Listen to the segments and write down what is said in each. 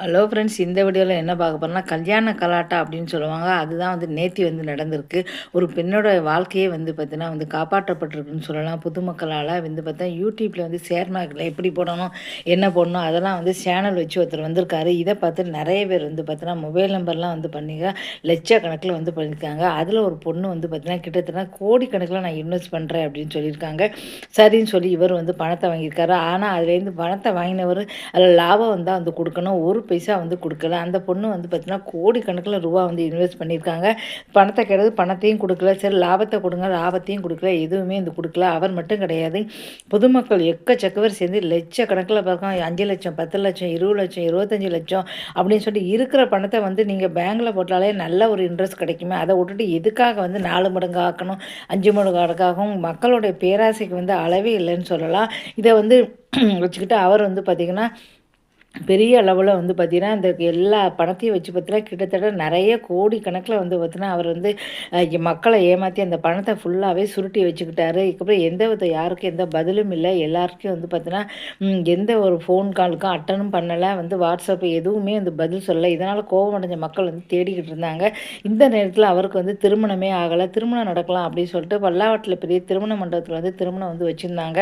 Hello friends இந்த வீடியோவில் என்ன பார்க்க போகிறோம்னா கல்யாண கலாட்டா அப்படின்னு சொல்லுவாங்க. அதுதான் வந்து நேத்தி வந்து நடந்திருக்கு. ஒரு பெண்ணோட வாழ்க்கையே வந்து பார்த்தீங்கன்னா வந்து காப்பாற்றப்பட்டிருக்குன்னு சொல்லலாம். பொதுமக்களால் வந்து பார்த்தா யூடியூப்பில் வந்து ஷேர் மார்க்கெட்டில் எப்படி போடணும் என்ன போடணும் அதெல்லாம் வந்து சேனல் வச்சு ஒருத்தர் வந்திருக்காரு. இதை பார்த்து நிறைய பேர் வந்து பார்த்தீங்கன்னா மொபைல் நம்பர்லாம் வந்து பண்ணிங்க லட்சக்கணக்கில் வந்து பண்ணியிருக்காங்க அதில் ஒரு பொண்ணு வந்து பார்த்தீங்கன்னா கிட்டத்தட்ட கோடிக்கணக்கில் நான் இன்வெஸ்ட் பண்ணுறேன் அப்படின்னு சொல்லியிருக்காங்க. சரின்னு சொல்லி இவர் வந்து பணத்தை வாங்கியிருக்காரு. ஆனால் அதுலேருந்து பணத்தை வாங்கினவர் அதில் லாபம் வந்தால் வந்து கொடுக்கணும். ஒரு பைசா வந்து கொடுக்கல. அந்த பொண்ணு வந்து பார்த்தீங்கன்னா கோடிக்கணக்கில் ரூபா வந்து இன்வெஸ்ட் பண்ணியிருக்காங்க. பணத்தை கிடையாது பணத்தையும் கொடுக்கல. சரி லாபத்தை கொடுங்க. லாபத்தையும் கொடுக்கல. எதுவுமே இந்த கொடுக்கல. அவர் மட்டும் கிடையாது. பொதுமக்கள் எக்கச்சக்கவர் சேர்ந்து லட்சக்கணக்கில் பார்க்கலாம் அஞ்சு லட்சம் பத்து லட்சம் இருபது லட்சம் இருபத்தஞ்சி லட்சம் அப்படின்னு சொல்லி இருக்கிற பணத்தை வந்து நீங்கள் பேங்கில் போட்டாலே நல்ல ஒரு இன்ட்ரெஸ்ட் கிடைக்குமே. அதை விட்டுட்டு எதுக்காக வந்து நாலு மடங்கு ஆக்கணும்? அஞ்சு மடங்கு அடங்காகும் மக்களுடைய பேராசைக்கு வந்து அளவே இல்லைன்னு சொல்லலாம். இதை வந்து வச்சுக்கிட்டு அவர் வந்து பார்த்திங்கன்னா பெரிய அளவில் வந்து பார்த்திங்கன்னா அந்த எல்லா பணத்தையும் வச்சு பார்த்தீங்கன்னா கிட்டத்தட்ட நிறைய கோடி கணக்கில் வந்து பார்த்தீங்கன்னா அவர் வந்து மக்களை ஏமாற்றி அந்த பணத்தை ஃபுல்லாகவே சுருட்டி வச்சுக்கிட்டாரு. இதுக்கப்புறம் எந்த வித யாருக்கும் எந்த பதிலும் இல்லை. எல்லாருக்கும் வந்து பார்த்தீங்கன்னா எந்த ஒரு ஃபோன் காலுக்கும் அட்டனும் பண்ணலை. வந்து வாட்ஸ்அப் எதுவுமே வந்து பதில் சொல்லலை. இதனால் கோபம் அடைஞ்ச மக்கள் வந்து தேடிக்கிட்டு இருந்தாங்க. இந்த நேரத்தில் அவருக்கு வந்து திருமணமே ஆகலை. திருமணம் நடக்கலாம் அப்படின்னு சொல்லிட்டு பல்லாவட்டில் பெரிய திருமண மண்டபத்தில் வந்து திருமணம் வந்து வச்சுருந்தாங்க.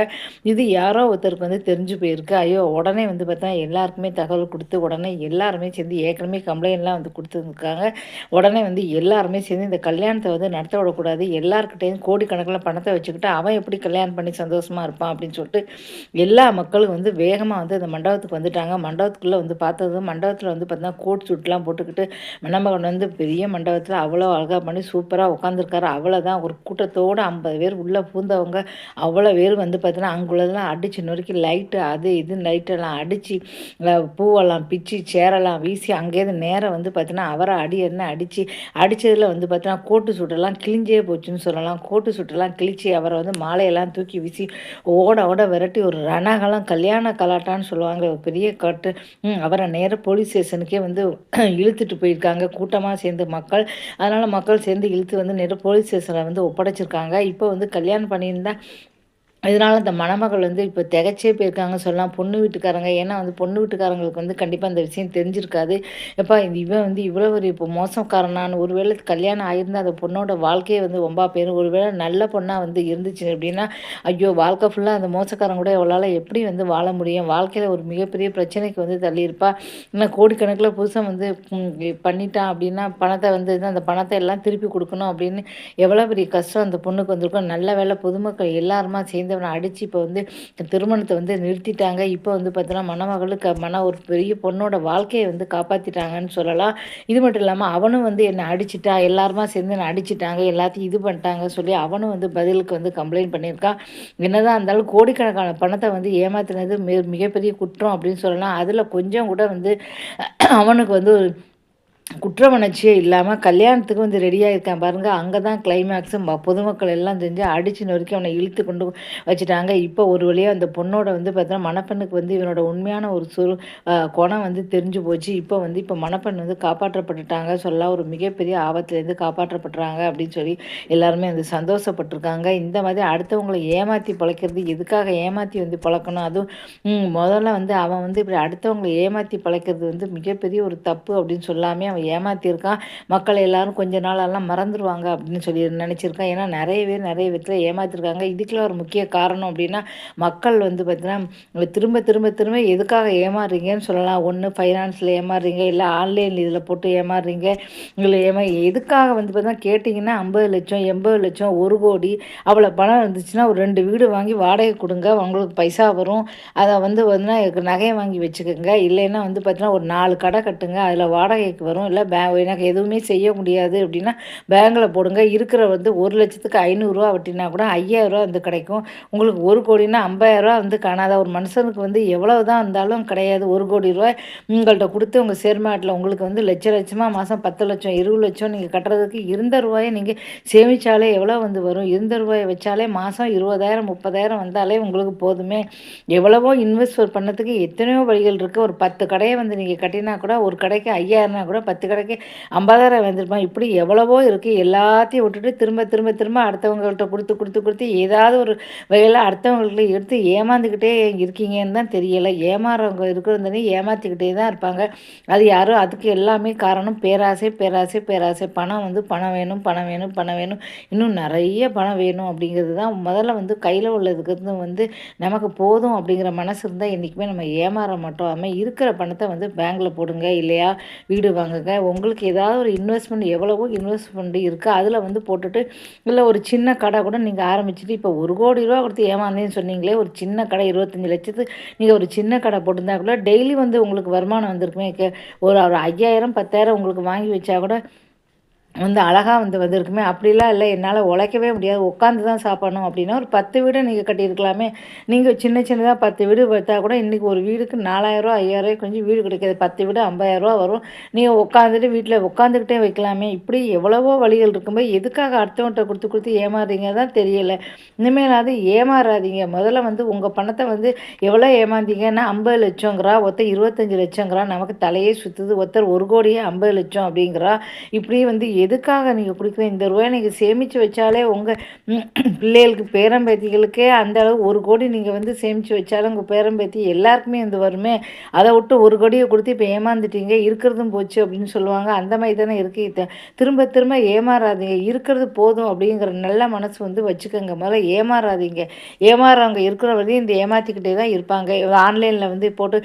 இது யாரோ ஒருத்தருக்கு வந்து தெரிஞ்சு போயிருக்கு. ஐயோ உடனே வந்து பார்த்தா எல்லாருக்கும் எல்லாருக்குமே தகவல் கொடுத்து உடனே எல்லாருமே சேர்ந்து ஏற்கனவே கம்ப்ளைண்ட்லாம் வந்து கொடுத்துருக்காங்க. உடனே வந்து எல்லாருமே சேர்ந்து இந்த கல்யாணத்தை வந்து நடத்த விடக்கூடாது. எல்லாருக்கிட்டையும் கோடிக்கணக்கில் பணத்தை வச்சுக்கிட்டு அவன் எப்படி கல்யாணம் பண்ணி சந்தோஷமாக இருப்பான் அப்படின்னு சொல்லிட்டு எல்லா மக்களும் வந்து வேகமாக வந்து அந்த மண்டபத்துக்கு வந்துட்டாங்க. மண்டபத்துக்குள்ளே வந்து பார்த்தது மண்டபத்தில் வந்து பார்த்தீங்கன்னா கோட் சூட்லாம் போட்டுக்கிட்டு மணமகன் வந்து பெரிய மண்டபத்தில் அவ்வளோ அழகாக பண்ணி சூப்பராக உட்காந்துருக்காரு அவ்வளோதான் ஒரு கூட்டத்தோடு ஐம்பது பேர் உள்ளே பூந்தவங்க அவ்வளோ பேர் வந்து பார்த்தீங்கன்னா அங்குள்ளதெல்லாம் அடித்து நொறுக்கி லைட்டு அது இது லைட்டெல்லாம் அடித்து பூவெல்லாம் பிச்சு சேரெல்லாம் வீசி அங்கேருந்து நேரம் வந்து பார்த்தீங்கன்னா அவரை அடி என்ன அடித்து அடித்ததில் வந்து பார்த்தீங்கன்னா கோட்டு சுட்டெல்லாம் கிழிஞ்சே போச்சுன்னு சொல்லலாம். கோட்டு சுட்டெல்லாம் கிழிச்சு அவரை வந்து மாலையெல்லாம் தூக்கி வீசி ஓட ஓட விரட்டி ஒரு ரணகலம் கல்யாண கலாட்டான்னு சொல்லுவாங்க பெரிய கட்டு. அவரை நேராக போலீஸ் ஸ்டேஷனுக்கே வந்து இழுத்துட்டு போயிருக்காங்க. கூட்டமாக சேர்ந்து மக்கள். அதனால் மக்கள் சேர்ந்து இழுத்து வந்து நேராக போலீஸ் ஸ்டேஷனில் வந்து ஒப்படைச்சிருக்காங்க. இப்போ வந்து கல்யாணம் பண்ணியிருந்தால் இதனால் அந்த மணமகள் வந்து இப்போ திகச்சே போயிருக்காங்க சொல்லலாம். பொண்ணு வீட்டுக்காரங்க ஏன்னா வந்து பொண்ணு வீட்டுக்காரங்களுக்கு வந்து கண்டிப்பாக அந்த விஷயம் தெரிஞ்சிருக்காது. எப்பா இவன் வந்து இவ்வளோ ஒரு இப்போ மோசக்காரனான்னு ஒருவேளை கல்யாணம் ஆயிருந்தால் அந்த பொண்ணோட வாழ்க்கையை வந்து ரொம்ப பேரும் ஒருவேளை நல்ல பொண்ணாக வந்து இருந்துச்சு அப்படின்னா ஐயோ வாழ்க்கை ஃபுல்லாக அந்த மோசக்காரங்க கூட அவளால் எப்படி வந்து வாழ முடியும்? வாழ்க்கையில் ஒரு மிகப்பெரிய பிரச்சனைக்கு வந்து தள்ளியிருப்பா. இன்னும் கோடிக்கணக்கில் புதுசாக வந்து பண்ணிட்டான் அப்படின்னா பணத்தை வந்து அந்த பணத்தை எல்லாம் திருப்பி கொடுக்கணும் அப்படின்னு எவ்வளோ பெரிய கஷ்டம் அந்த பொண்ணுக்கு வந்திருக்கும். நல்ல வேலை பொதுமக்கள் எல்லாருமா சேர்ந்து சேர்ந்தவனை அடித்து இப்போ வந்து திருமணத்தை வந்து நிறுத்திட்டாங்க. இப்போ வந்து பார்த்தோன்னா மணமகளுக்கு மன ஒரு பெரிய பொண்ணோட வாழ்க்கையை வந்து காப்பாற்றிட்டாங்கன்னு சொல்லலாம். இது மட்டும் இல்லாமல் அவனும் வந்து என்னை அடிச்சிட்டா எல்லாருமா சேர்ந்து என்னை அடிச்சிட்டாங்க எல்லாத்தையும் இது பண்ணிட்டாங்க சொல்லி அவனும் வந்து பதிலுக்கு வந்து கம்ப்ளைண்ட் பண்ணியிருக்கான். என்னதான் இருந்தாலும் கோடிக்கணக்கான பணத்தை வந்து ஏமாத்தினது மிகப்பெரிய குற்றம் அப்படின்னு சொல்லலாம். அதில் கொஞ்சம் கூட வந்து அவனுக்கு வந்து ஒரு குற்ற உணர்ச்சியே இல்லாமல் கல்யாணத்துக்கு வந்து ரெடியாக இருக்கான் பாருங்கள் அங்கே தான் கிளைமேக்ஸு பொதுமக்கள் எல்லாம் செஞ்சு அடித்து நொறுக்கி அவனை இழுத்து கொண்டு வச்சுட்டாங்க. இப்போ ஒரு வழியாக அந்த பொண்ணோட வந்து பார்த்தோன்னா மணப்பெண்ணுக்கு வந்து இவனோட உண்மையான ஒரு சொல் குணம் வந்து தெரிஞ்சு போச்சு. இப்போ வந்து இப்போ மணப்பெண் வந்து காப்பாற்றப்பட்டுட்டாங்க. சொல்ல ஒரு மிகப்பெரிய ஆபத்துலேருந்து காப்பாற்றப்படுறாங்க அப்படின்னு சொல்லி எல்லாருமே வந்து சந்தோஷப்பட்டிருக்காங்க. இந்த மாதிரி அடுத்தவங்களை ஏமாற்றி பழைக்கிறது எதுக்காக ஏமாற்றி வந்து பழக்கணும்? அதுவும் முதல்ல வந்து அவன் வந்து இப்படி அடுத்தவங்களை ஏமாற்றி பழைக்கிறது வந்து மிகப்பெரிய ஒரு தப்பு அப்படின்னு சொல்லாமே அவன் அவன் மக்கள் எல்லாரும் கொஞ்ச நாளெல்லாம் மறந்துடுவாங்க அப்படின்னு சொல்லி நினச்சிருக்கான் ஏன்னா நிறைய பேர் நிறைய விதத்தில் ஏமாற்றிருக்காங்க இதுக்குள்ள ஒரு முக்கிய காரணம் அப்படின்னா மக்கள் வந்து பார்த்தீங்கன்னா திரும்ப திரும்ப திரும்ப எதுக்காக ஏமாறுறீங்கன்னு சொல்லலாம். ஒன்று ஃபைனான்ஸில் ஏமாறுறீங்க இல்லை ஆன்லைன் இதில் போட்டு ஏமாறுறீங்க இல்லை ஏமா எதுக்காக வந்து பார்த்தீங்கன்னா கேட்டிங்கன்னா ஐம்பது லட்சம் எண்பது லட்சம் ஒரு கோடி அவ்வளோ பணம் இருந்துச்சுன்னா ஒரு ரெண்டு வீடு வாங்கி வாடகை கொடுங்க. உங்களுக்கு பைசா வரும். அதை வந்து வந்து நகையை வாங்கி வச்சுக்கோங்க. இல்லைன்னா வந்து பார்த்தீங்கன்னா ஒரு நாலு கடை கட்டுங்க. அதில் வாடகைக்கு வரும். இல்லை பே எனக்கு எதுவுமே செய்ய முடியாது அப்படின்னா பேங்கில் போடுங்க. இருக்கிற வந்து ஒரு லட்சத்துக்கு ஐநூறுரூவா அப்படின்னா கூட ஐயாயிரரூவா வந்து கிடைக்கும். உங்களுக்கு ஒரு கோடினா ஐம்பதாயிரரூவா வந்து காணாத ஒரு மனுஷனுக்கு வந்து எவ்வளவு தான் இருந்தாலும் கிடையாது. ஒரு கோடி ரூபாய் உங்கள்கிட்ட கொடுத்து உங்கள் சேர்மாட்டில் உங்களுக்கு வந்து லட்ச லட்சமாக மாதம் பத்து லட்சம் இருபது லட்சம் நீங்கள் கட்டுறதுக்கு இருந்த ரூபாயை நீங்கள் சேமித்தாலே எவ்வளோ வந்து வரும்? இருந்த ரூபாயை வச்சாலே மாதம் இருபதாயிரம் முப்பதாயிரம் வந்தாலே உங்களுக்கு போதுமே. எவ்வளவோ இன்வெஸ்ட் பண்ணதுக்கு எத்தனையோ வழிகள் இருக்குது ஒரு பத்து கடையை வந்து நீங்கள் கட்டினா கூட ஒரு கடைக்கு ஐயாயிரம்னா கூட பத்து பத்து கடைக்கு ஐம்பதாயிரம் வந்திருப்பான் இப்படி எவ்வளவோ இருக்குது எல்லாத்தையும் விட்டுட்டு திரும்ப திரும்ப திரும்ப அடுத்தவங்கள்ட்ட கொடுத்து கொடுத்து கொடுத்து ஏதாவது ஒரு வகையில் அடுத்தவங்கள்ட்ட எடுத்து ஏமாந்துக்கிட்டே இருக்கீங்கன்னு தான் தெரியலை. ஏமாறவங்க இருக்கிறதுனே ஏமாற்றிக்கிட்டே தான் இருப்பாங்க. அது யாரும் அதுக்கு எல்லாமே காரணம் பேராசை பேராசை பேராசை. பணம் வந்து பணம் வேணும் பணம் வேணும் பணம் வேணும். இன்னும் நிறைய பணம் வேணும் அப்படிங்கிறது தான் முதல்ல வந்து கையில் உள்ளதுக்கு வந்து நமக்கு போதும் அப்படிங்கிற மனசு இருந்தால் என்றைக்குமே நம்ம ஏமாற மாட்டோம். அதுமாதிரி இருக்கிற பணத்தை வந்து பேங்க்கில் போடுங்க இல்லையா? வீடு வாங்க வாங்குங்க உங்களுக்கு ஏதாவது ஒரு இன்வெஸ்ட்மெண்ட் எவ்வளவோ இன்வெஸ்ட்மெண்ட் இருக்குது அதில் வந்து போட்டுட்டு இல்லை ஒரு சின்ன கடை கூட நீங்கள் ஆரம்பிச்சுட்டு இப்போ ஒரு கோடி ரூபா கொடுத்து ஏமாந்தேன்னு சொன்னீங்களே ஒரு சின்ன கடை இருபத்தஞ்சி லட்சத்து நீங்கள் ஒரு சின்ன கடை போட்டிருந்தா கூட டெய்லி வந்து உங்களுக்கு வருமானம் வந்திருக்குமே ஒரு ஒரு ஐயாயிரம் பத்தாயிரம் உங்களுக்கு வாங்கி வச்சா கூட வந்து அழகாக வந்து வந்திருக்குமே. அப்படிலாம் இல்லை. என்னால் உழைக்கவே முடியாது. உட்காந்து தான் சாப்பிடணும் அப்படின்னா ஒரு பத்து வீடு நீங்கள் கட்டியிருக்கலாமே. நீங்கள் சின்ன சின்னதாக பத்து வீடு பார்த்தா கூட இன்றைக்கி ஒரு வீடுக்கு நாலாயிரரூவா ஐயாயிரம் கொஞ்சம் வீடு கிடைக்காது. பத்து வீடு ஐம்பதாயிரரூவா வரும். நீங்கள் உட்காந்துட்டு வீட்டில் உட்காந்துக்கிட்டே வைக்கலாமே. இப்படி எவ்வளவோ வழிகள் இருக்கும்போது எதுக்காக அடுத்தவன்கிட்ட கொடுத்து கொடுத்து ஏமாறுறீங்க தான் தெரியலை. இனிமேலாவது ஏமாறாதீங்க. முதல்ல வந்து உங்கள் பணத்தை வந்து எவ்வளோ ஏமாந்தீங்கன்னா ஐம்பது லட்சங்கிறா ஒருத்தர் இருபத்தஞ்சி லட்சங்கிறா நமக்கு தலையே சுற்றுது ஒருத்தர் ஒரு கோடியே ஐம்பது லட்சம் அப்படிங்கிறா. இப்படி வந்து எது எதுக்காக நீங்கள் பிடிக்கிற இந்த ரூபாய் நீங்கள் சேமித்து வச்சாலே உங்கள் பிள்ளைகளுக்கு பேரம்பேத்திகளுக்கே அந்த அளவு ஒரு கோடி நீங்கள் வந்து சேமித்து வச்சாலும் உங்கள் பேரம்பேத்தி எல்லாருக்குமே வந்து வருமே. அதை விட்டு ஒரு கோடியை கொடுத்து இப்போ ஏமாந்துட்டீங்க இருக்கிறதும் போச்சு அப்படின்னு சொல்லுவாங்க. அந்த மாதிரி தானே இருக்குது திரும்ப திரும்ப ஏமாறாதீங்க. இருக்கிறது போதும் அப்படிங்கிற நல்ல மனசு வந்து வச்சுக்கோங்க. முதல்ல ஏமாறாதீங்க. ஏமாறவங்க இருக்கிற வரையும் இந்த ஏமாற்றிக்கிட்டே தான் இருப்பாங்க. ஆன்லைனில் வந்து போட்டு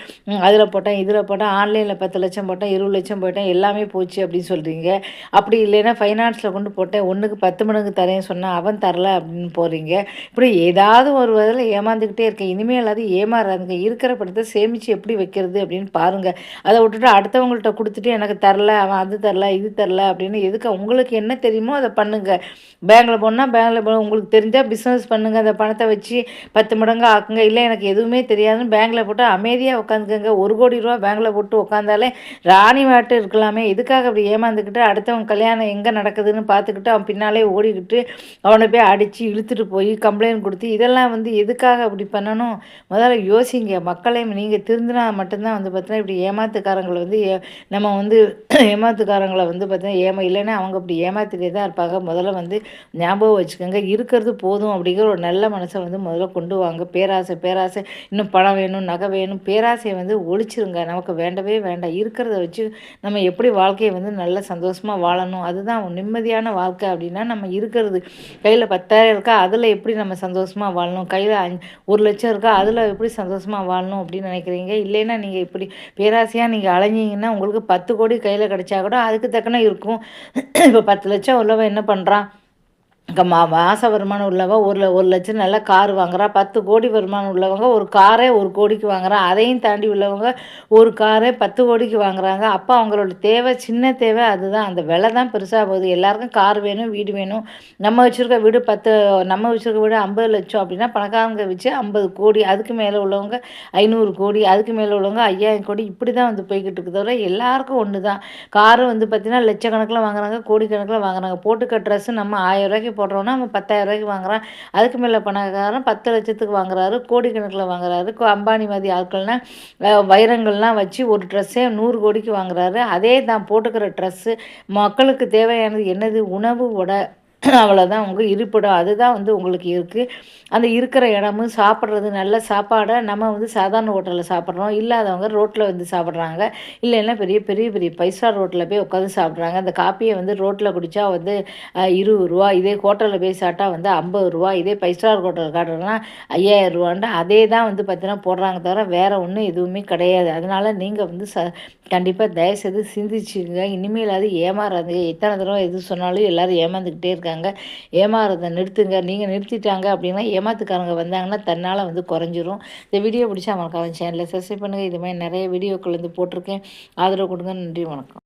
அதில் போட்டேன் இதில் போட்டேன் ஆன்லைனில் பத்து லட்சம் போட்டேன் இருபது லட்சம் போட்டேன் எல்லாமே போச்சு அப்படின்னு சொல்கிறீங்க அப்படி இல்லைன்னா ஃபைனான்ஸில் கொண்டு போட்டேன் ஒன்றுக்கு பத்து மடங்கு தரேன்னு சொன்னால் அவன் தரல அப்படின்னு போகிறீங்க இப்படி ஏதாவது ஒரு வகையில் ஏமாந்துக்கிட்டே இருக்கேன். இனிமேல் அது ஏமாறாதுங்க. இருக்கிற படத்தை சேமித்து எப்படி வைக்கிறது அப்படின்னு பாருங்கள் அதை விட்டுட்டு அடுத்தவங்கள்ட்ட கொடுத்துட்டு எனக்கு தரல அவன் அது தரல இது தரல அப்படின்னு எதுக்கு உங்களுக்கு என்ன தெரியுமோ அதை பண்ணுங்கள் பேங்கில் போனால் பேங்கில் போ உங்களுக்கு தெரிஞ்சால் பிஸ்னஸ் பண்ணுங்கள் அந்த பணத்தை வச்சு பத்து மடங்கு ஆக்குங்க. இல்லை எனக்கு எதுவுமே தெரியாதுன்னு பேங்கில் போட்டு அமைதியாக உட்காந்துக்கங்க. ஒரு கோடி ரூபா பேங்கில் போட்டு உட்காந்தாலே ராணி வாட்டு இருக்கலாமே. எதுக்காக அப்படி ஏமாந்துக்கிட்டு அடுத்தவங்க கல்யாணம் கல்யாணம் எங்கே நடக்குதுன்னு பார்த்துக்கிட்டு அவன் பின்னாலே ஓடிக்கிட்டு அவனை போய் அடித்து இழுத்துட்டு போய் கம்ப்ளைண்ட் கொடுத்து இதெல்லாம் வந்து எதுக்காக அப்படி பண்ணணும்? முதல்ல யோசிங்க. மக்களையும் நீங்கள் திருந்தினா மட்டும்தான் வந்து பார்த்தீங்கன்னா இப்படி ஏமாத்துக்காரங்களை வந்து நம்ம வந்து ஏமாத்துக்காரங்களை வந்து பார்த்தீங்கன்னா ஏமா இல்லைன்னா அவங்க அப்படி ஏமாத்திட்டே தான் இருப்பாங்க. முதல்ல வந்து ஞாபகம் வச்சுக்கோங்க. இருக்கிறது போதும் அப்படிங்கிற ஒரு நல்ல மனசை வந்து முதல்ல கொண்டு வாங்க. பேராசை பேராசை. இன்னும் பணம் வேணும் நகை வேணும். பேராசையை வந்து ஒழிச்சிருங்க. நமக்கு வேண்டவே வேண்டாம். இருக்கிறத வச்சு நம்ம எப்படி வாழ்க்கையை வந்து நல்ல சந்தோஷமாக வாழணும்? அதுதான் நிம்மதியான வாழ்க்கை அப்படின்னா நம்ம இருக்கிறது. கையில் பத்தாயிரம் இருக்கா அதில் எப்படி நம்ம சந்தோஷமாக வாழணும்? கையில் ஒரு லட்சம் இருக்கா அதில் எப்படி சந்தோஷமாக வாழணும் அப்படின்னு நினைக்கிறீங்க? இல்லைன்னா நீங்கள் இப்படி பேராசையாக நீங்கள் அலைஞ்சிங்கன்னா உங்களுக்கு பத்து கோடி கையில் கிடச்சா கூட அதுக்கு தக்கன இருக்கும். இப்போ பத்து லட்சம் உள்ளவன் என்ன பண்ணுறான் மா மாத வருமானம் உள்ளவங்க ஒரு ஒரு லட்சம் நல்லா கார் வாங்குறா பத்து கோடி வருமானம் உள்ளவங்க ஒரு காரே ஒரு கோடிக்கு வாங்குறான் அதையும் தாண்டி உள்ளவங்க ஒரு காரே பத்து கோடிக்கு வாங்குறாங்க. அப்போ அவங்களோட தேவை சின்ன தேவை அதுதான். அந்த விலை தான் பெருசாக போகுது. எல்லாருக்கும் கார் வேணும் வீடு வேணும். நம்ம வச்சுருக்க வீடு பத்து நம்ம வச்சுருக்க வீடு ஐம்பது லட்சம் அப்படின்னா பணக்காரங்க வச்சு ஐம்பது கோடி அதுக்கு மேலே உள்ளவங்க ஐநூறு கோடி அதுக்கு மேலே உள்ளவங்க ஐயாயிரம் கோடி இப்படி தான் வந்து போய்கிட்டு இருக்குது தவிர எல்லாருக்கும் ஒன்று தான் காரு வந்து பார்த்திங்கன்னா லட்சக்கணக்கில் வாங்குறாங்க கோடிக்கணக்கில் வாங்குறாங்க. போட்டுக்க ட்ரெஸ்ஸு நம்ம ஆயிரம் ரூபாய்க்கு போடுறோன்னா அவன் பத்தாயிரம் ரூபாய்க்கு வாங்குறான். அதுக்கு மேலே பணக்காரன் பத்து லட்சத்துக்கு வாங்குறாரு கோடிக்கணக்கில் வாங்குறாரு. அம்பானி மாதிரி ஆட்கள்னால் வைரங்கள்லாம் வச்சு ஒரு ட்ரெஸ்ஸே நூறு கோடிக்கு வாங்குறாரு. அதே தான் போட்டுக்கிற ட்ரெஸ்ஸு. மக்களுக்கு தேவையானது என்னது? உணவு உடை அவ்வளோதான் உங்கள் இருப்பிடம் அதுதான் வந்து உங்களுக்கு இருக்குது அந்த இருக்கிற இடமும் சாப்பிட்றது நல்ல சாப்பாடை நம்ம வந்து சாதாரண ஹோட்டலில் சாப்பிட்றோம். இல்லாதவங்க ரோட்டில் வந்து சாப்பிட்றாங்க. இல்லைன்னா பெரிய பெரிய பெரிய பைசா ரோட்டில் போய் உட்காந்து சாப்பிட்றாங்க. அந்த காப்பியை வந்து ரோட்டில் குடித்தா வந்து இருபது ரூபா இதே ஹோட்டலில் போய் சாப்பிட்டா வந்து ஐம்பது ரூபா இதே ஃபைவ் ஹோட்டல் காட்டுறதுனா ஐயாயிரம் ரூபான்ட்டு அதே தான் வந்து பார்த்தீங்கன்னா போடுறாங்க தவிர வேறு ஒன்றும் எதுவுமே கிடையாது. அதனால் நீங்கள் வந்து ச கண்டிப்பாக தயவுசெய்து சிந்திச்சுங்க இனிமேல் அது ஏமாறாதுங்க. எத்தனை தடவை எது சொன்னாலும் எல்லோரும் ஏமாந்துக்கிட்டே இருக்காங்க. ஏமாறதை நிறுத்துங்க. நீங்கள் நிறுத்திட்டாங்க அப்படின்னா ஏமாத்துக்காரங்க வந்தாங்கன்னா தன்னால் வந்து குறைஞ்சிரும். இந்த வீடியோ பிடிச்சா அவனுக்கு அவன் சேனலில் சப்ஸ்கிரைப் பண்ணுங்கள் இது மாதிரி நிறைய வீடியோக்கள் வந்து போட்டிருக்கேன். ஆதரவு கொடுங்க. நன்றி வணக்கம்.